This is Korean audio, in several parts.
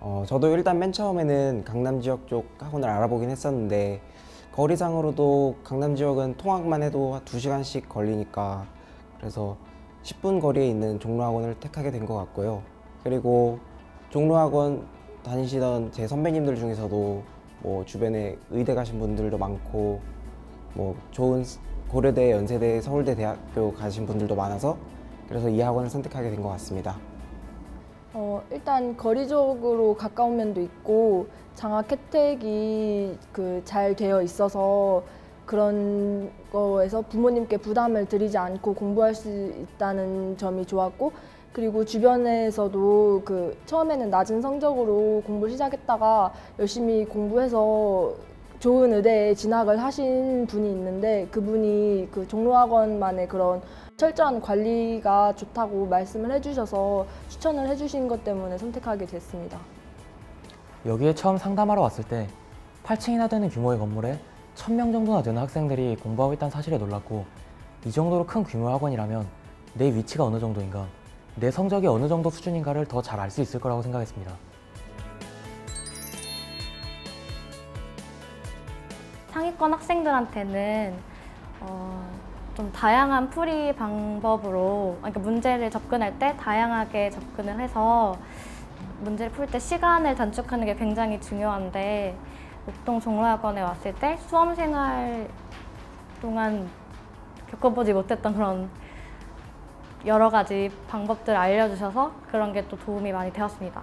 어, 저도 일단 맨 처음에는 강남 지역 쪽 학원을 알아보긴 했었는데 거리상으로도 강남 지역은 통학만 해도 2시간씩 걸리니까 그래서 10분 거리에 있는 종로학원을 택하게 된 것 같고요. 그리고 종로학원 다니시던 제 선배님들 중에서도 뭐 주변에 의대 가신 분들도 많고 뭐 좋은 고려대, 연세대, 서울대 대학교 가신 분들도 많아서 그래서 이 학원을 선택하게 된 것 같습니다. 어, 일단 거리적으로 가까운 면도 있고 장학 혜택이 그 잘 되어 있어서 그런 거에서 부모님께 부담을 드리지 않고 공부할 수 있다는 점이 좋았고 그리고 주변에서도 그 처음에는 낮은 성적으로 공부를 시작했다가 열심히 공부해서 좋은 의대에 진학을 하신 분이 있는데 그분이 그 종로학원만의 그런 철저한 관리가 좋다고 말씀을 해주셔서 추천을 해주신 것 때문에 선택하게 됐습니다. 여기에 처음 상담하러 왔을 때 8층이나 되는 규모의 건물에 1000명 정도나 되는 학생들이 공부하고 있다는 사실에 놀랐고 이 정도로 큰 규모의 학원이라면 내 위치가 어느 정도인가, 내 성적이 어느 정도 수준인가를 더 잘 알 수 있을 거라고 생각했습니다. 상위권 학생들한테는 어, 좀 다양한 풀이 방법으로 그러니까 문제를 접근할 때 다양하게 접근을 해서 문제를 풀 때 시간을 단축하는 게 굉장히 중요한데 목동 종로학원에 왔을 때 수험 생활 동안 겪어보지 못했던 그런 여러 가지 방법들을 알려주셔서 그런 게 또 도움이 많이 되었습니다.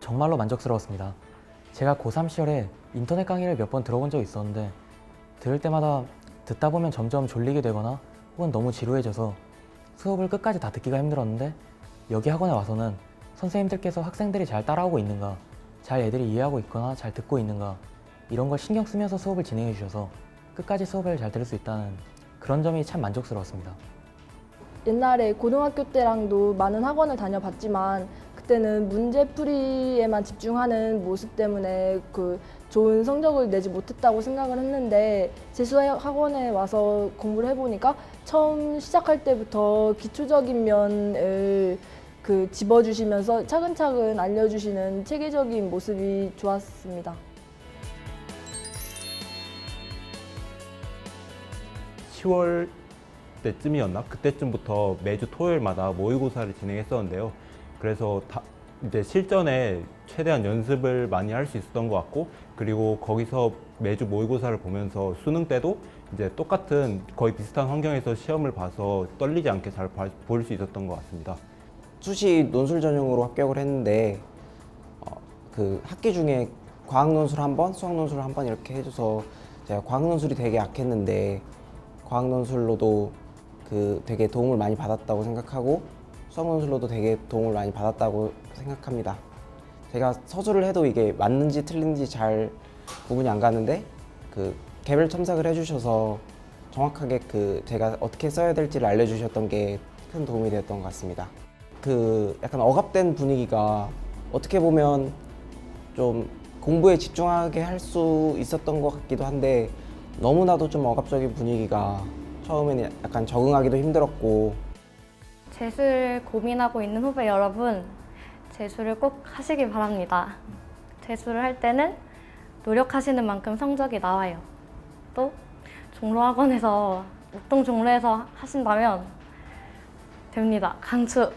정말로 만족스러웠습니다. 제가 고3 시절에 인터넷 강의를 몇 번 들어본 적이 있었는데 들을 때마다 듣다 보면 점점 졸리게 되거나 혹은 너무 지루해져서 수업을 끝까지 다 듣기가 힘들었는데 여기 학원에 와서는 선생님들께서 학생들이 잘 따라오고 있는가, 잘 애들이 이해하고 있거나 잘 듣고 있는가 이런 걸 신경 쓰면서 수업을 진행해 주셔서 끝까지 수업을 잘 들을 수 있다는 그런 점이 참 만족스러웠습니다. 옛날에 고등학교 때랑도 많은 학원을 다녀봤지만 그 때는 문제풀이에만 집중하는 모습 때문에 그 좋은 성적을 내지 못했다고 생각을 했는데 재수 학원에 와서 공부를 해보니까 처음 시작할 때부터 기초적인 면을 그 집어주시면서 차근차근 알려주시는 체계적인 모습이 좋았습니다. 10월 때쯤이었나? 그때쯤부터 매주 토요일마다 모의고사를 진행했었는데요. 그래서 다 이제 실전에 최대한 연습을 많이 할 수 있었던 것 같고, 그리고 거기서 매주 모의고사를 보면서 수능 때도 이제 똑같은 거의 비슷한 환경에서 시험을 봐서 떨리지 않게 잘 볼 수 있었던 것 같습니다. 수시 논술 전형으로 합격을 했는데 어, 그 학기 중에 과학 논술 한 번, 수학 논술 한 번 이렇게 해줘서 제가 과학 논술이 되게 약했는데 과학 논술로도 그 되게 도움을 많이 받았다고 생각하고 수학 논술로도 되게 도움을 많이 받았다고 생각합니다. 제가 서술을 해도 이게 맞는지 틀린지 잘 구분이 안 가는데 그 개별 첨삭을 해주셔서 정확하게 그 제가 어떻게 써야 될지를 알려주셨던 게 큰 도움이 되었던 것 같습니다. 그 약간 억압된 분위기가 어떻게 보면 좀 공부에 집중하게 할 수 있었던 것 같기도 한데 너무나도 좀 억압적인 분위기가 처음에는 약간 적응하기도 힘들었고 재수를 고민하고 있는 후배 여러분, 재수를 꼭 하시기 바랍니다. 재수를 할 때는 노력하시는 만큼 성적이 나와요. 또 종로학원에서 목동 종로에서 하신다면 됩니다. 강추